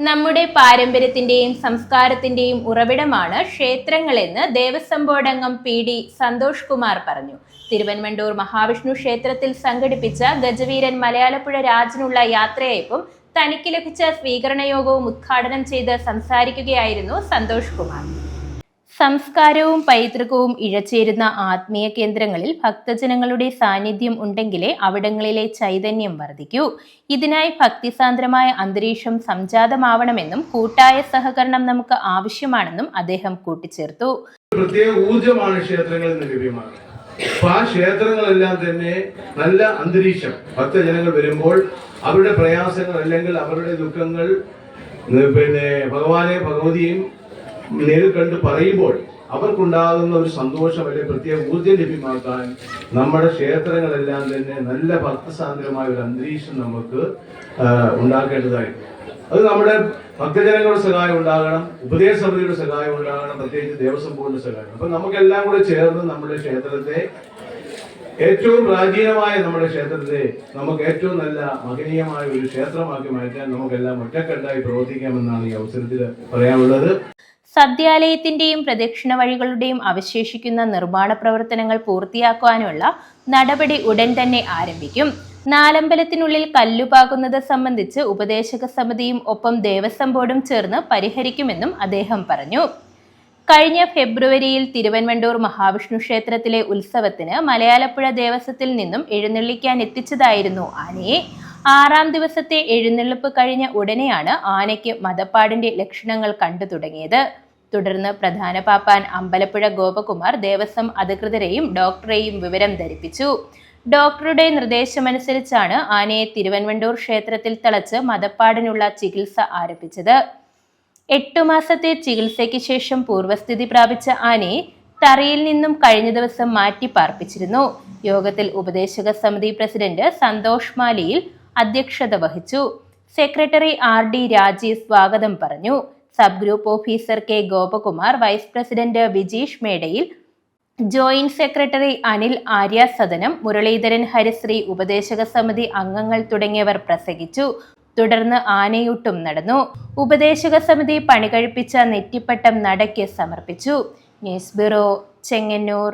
നമ്മുടെ പാരമ്പര്യത്തിന്റെയും സംസ്കാരത്തിന്റെയും ഉറവിടമാണ് ക്ഷേത്രങ്ങളെന്ന് ദേവസ്വം ബോർഡ് അംഗം പി ഡി സന്തോഷ് കുമാർ പറഞ്ഞു. തിരുവൻമണ്ടൂർ മഹാവിഷ്ണു ക്ഷേത്രത്തിൽ സംഘടിപ്പിച്ച ഗജവീരൻ മലയാളപ്പുഴ രാജനുള്ള യാത്രയയപ്പും തനിക്ക് ലഭിച്ച സ്വീകരണ യോഗവും ഉദ്ഘാടനം ചെയ്ത് സംസാരിക്കുകയായിരുന്നു സന്തോഷ് കുമാർ. സംസ്കാരവും പൈതൃകവും ഇഴചേരുന്ന ആത്മീയ കേന്ദ്രങ്ങളിൽ ഭക്തജനങ്ങളുടെ സാന്നിധ്യം ഉണ്ടെങ്കിലേ അവിടങ്ങളിലെ ചൈതന്യം വർദ്ധിക്കൂ. ഇതിനായി ഭക്തിസാന്ദ്രമായ അന്തരീക്ഷം സംജാതമാവണമെന്നും കൂട്ടായ സഹകരണം നമുക്ക് ആവശ്യമാണെന്നും അദ്ദേഹം കൂട്ടിച്ചേർത്തു. പ്രത്യേക ഊർജമാണ് ക്ഷേത്രങ്ങളിൽ നിന്ന് ലഭ്യമാകുന്നത്. അപ്പൊ ആ ക്ഷേത്രങ്ങളെല്ലാം തന്നെ നല്ല അന്തരീക്ഷം. ഭക്തജനങ്ങൾ വരുമ്പോൾ അവരുടെ പ്രയാസങ്ങൾ അല്ലെങ്കിൽ അവരുടെ ദുഃഖങ്ങൾ പിന്നെ ഭഗവാനെ ഭഗവതിയും നേരിൽ കണ്ട് പറയുമ്പോൾ അവർക്കുണ്ടാകുന്ന ഒരു സന്തോഷം അല്ലെങ്കിൽ പ്രത്യേക ഊർജം ലഭ്യമാക്കാൻ നമ്മുടെ ക്ഷേത്രങ്ങളെല്ലാം തന്നെ നല്ല ഭക്തസാന്ദ്രമായ ഒരു അന്തരീക്ഷം നമുക്ക് ഉണ്ടാക്കേണ്ടതായി അത് നമ്മുടെ ഭക്തജനങ്ങളുടെ സഹായം ഉണ്ടാകണം ഉപദേശ സമിതിയുടെ സഹായം ഉണ്ടാകണം പ്രത്യേകിച്ച് ദേവസ്വം ബോർഡിന്റെ സഹായം. അപ്പൊ നമുക്കെല്ലാം കൂടെ ചേർന്ന് നമ്മുടെ ക്ഷേത്രത്തെ ഏറ്റവും പ്രാചീനമായ നമ്മുടെ ക്ഷേത്രത്തെ നമുക്ക് ഏറ്റവും നല്ല മഹനീയമായ ഒരു ക്ഷേത്രമാക്കി മാറ്റാൻ നമുക്കെല്ലാം ഒറ്റക്കെട്ടായി പ്രവർത്തിക്കാമെന്നാണ് ഈ അവസരത്തിൽ പറയാനുള്ളത്. സദ്യാലയത്തിന്റെയും പ്രദക്ഷിണ വഴികളുടെയും അവശേഷിക്കുന്ന നിർമ്മാണ പ്രവർത്തനങ്ങൾ പൂർത്തിയാക്കുവാനുള്ള നടപടി ഉടൻ തന്നെ ആരംഭിക്കും. നാലമ്പലത്തിനുള്ളിൽ കല്ലുപാകുന്നത് സംബന്ധിച്ച് ഉപദേശക സമിതിയും ഒപ്പം ദേവസ്വം ബോർഡും ചേർന്ന് പരിഹരിക്കുമെന്നും അദ്ദേഹം പറഞ്ഞു. കഴിഞ്ഞ ഫെബ്രുവരിയിൽ തിരുവൻവണ്ടൂർ മഹാവിഷ്ണു ക്ഷേത്രത്തിലെ ഉത്സവത്തിന് മലയാളപ്പുഴ ദേവസ്വത്തിൽ നിന്നും എഴുന്നള്ളിക്കാൻ എത്തിച്ചതായിരുന്നു ആനയെ. ആറാം ദിവസത്തെ എഴുന്നള്ളിപ്പ് കഴിഞ്ഞ ഉടനെയാണ് ആനയ്ക്ക് മതപ്പാടിന്റെ ലക്ഷണങ്ങൾ കണ്ടു തുടങ്ങിയത്. തുടർന്ന് പ്രധാന പാപ്പാൻ അമ്പലപ്പുഴ ഗോപകുമാർ ദേവസ്വം അധികൃതരെയും ഡോക്ടറെയും വിവരം ധരിപ്പിച്ചു. ഡോക്ടറുടെ നിർദ്ദേശമനുസരിച്ചാണ് ആനയെ തിരുവൻവണ്ടൂർ ക്ഷേത്രത്തിൽ തളച്ച് മതപ്പാടിനുള്ള ചികിത്സ ആരംഭിച്ചത്. എട്ടു മാസത്തെ ചികിത്സയ്ക്ക് ശേഷം പൂർവസ്ഥിതി പ്രാപിച്ച ആനയെ തറയിൽ നിന്നും കഴിഞ്ഞ ദിവസം മാറ്റി പാർപ്പിച്ചിരുന്നു. യോഗത്തിൽ ഉപദേശക സമിതി പ്രസിഡന്റ് സന്തോഷ് മാലിയിൽ അധ്യക്ഷത വഹിച്ചു. സെക്രട്ടറി ആർ ഡി രാജീവ് സ്വാഗതം പറഞ്ഞു. Sub group officer K Gopakumar vice president Vijeesh മേടയിൽ joint secretary Anil Arya Sadanam Muraleedharan Harisree ഉപദേശക സമിതി അംഗങ്ങൾ തുടങ്ങിയവർ പ്രസംഗിച്ചു. തുടർന്ന് ആനയൂട്ടും നടന്നു. ഉപദേശക സമിതി പണികഴിപ്പിച്ച നെറ്റിപ്പട്ടം നടയ്ക്ക് സമർപ്പിച്ചു. News bureau Chengannur.